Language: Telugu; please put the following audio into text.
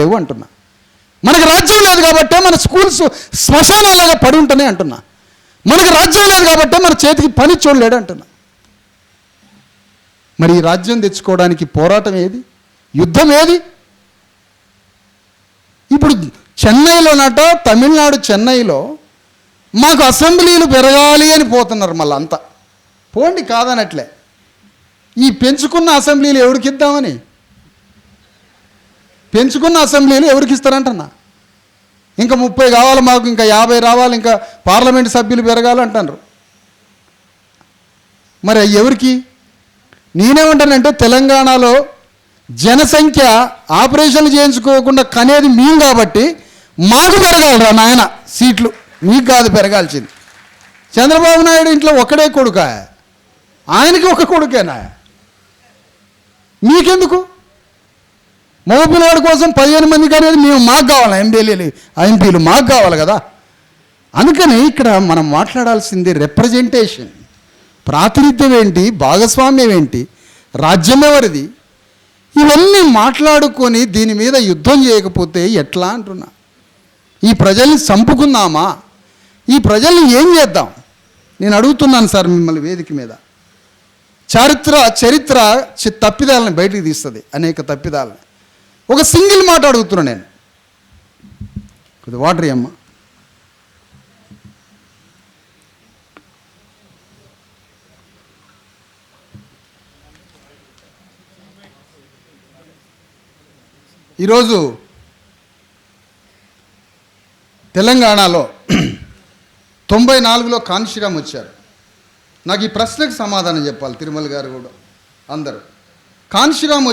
లేవు అంటున్నా. మనకు రాజ్యం లేదు కాబట్టే మన స్కూల్స్ శ్మశానాలుగా పడి ఉంటున్నాయి అంటున్నా. మనకు రాజ్యం లేదు కాబట్టే మన చేతికి పని చూడలేడు అంటున్నా. మరి ఈ రాజ్యం తెచ్చుకోవడానికి పోరాటం ఏది? యుద్ధం ఏది? ఇప్పుడు చెన్నైలోనట తమిళనాడు చెన్నైలో మాకు అసెంబ్లీలు పెరగాలి అని పోతున్నారు మళ్ళీ అంతా పోండి కాదనట్లే. ఈ పెంచుకున్న అసెంబ్లీలు ఎవరికి ఇద్దామని? పెంచుకున్న అసెంబ్లీలు ఎవరికి ఇస్తారంటన్నా? ఇంకా ముప్పై కావాలి మాకు ఇంకా యాభై రావాలి ఇంకా పార్లమెంట్ సభ్యులు పెరగాలి అంటున్నారు. మరి ఎవరికి? నేనేమంటానంటే తెలంగాణలో జనసంఖ్య ఆపరేషన్లు చేయించుకోకుండా కనేది మేము కాబట్టి మాకు పెరగాలరా నాయన సీట్లు. మీకు కాదు పెరగాల్సింది. చంద్రబాబు నాయుడు ఇంట్లో ఒకడే కొడుక? ఆయనకి ఒక కొడుకేనా మీకెందుకు? మగ కోసం పదిహేను మందికి అనేది మేము మాకు కావాలి? ఎంపీలు ఎంపీలు మాకు కావాలి కదా? అందుకని ఇక్కడ మనం మాట్లాడాల్సింది రిప్రజెంటేషన్ ప్రాతినిధ్యం ఏంటి? భాగస్వామ్యం ఏంటి? రాజ్యం ఎవరిది? ఇవన్నీ మాట్లాడుకొని దీని మీద యుద్ధం చేయకపోతే ఎట్లా అంటున్నా? ఈ ప్రజల్ని చంపుకుందామా? ఈ ప్రజల్ని ఏం చేద్దాం? నేను అడుగుతున్నాను సార్ మిమ్మల్ని వేదిక మీద. చారిత్ర చరిత్ర తప్పిదాలని తప్పిదాలను బయటికి తీస్తుంది. అనేక తప్పిదాలను. ఒక సింగిల్ మాట అడుగుతున్నా నేను. కొద్ది వాటర్ అమ్మ. ఈరోజు తెలంగాణలో తొంభై నాలుగులో కాన్షిరామ్ వచ్చారు. నాకు ఈ ప్రశ్నకు సమాధానం చెప్పాలి తిరుమల గారు కూడా అందరూ. కాన్షిరామ్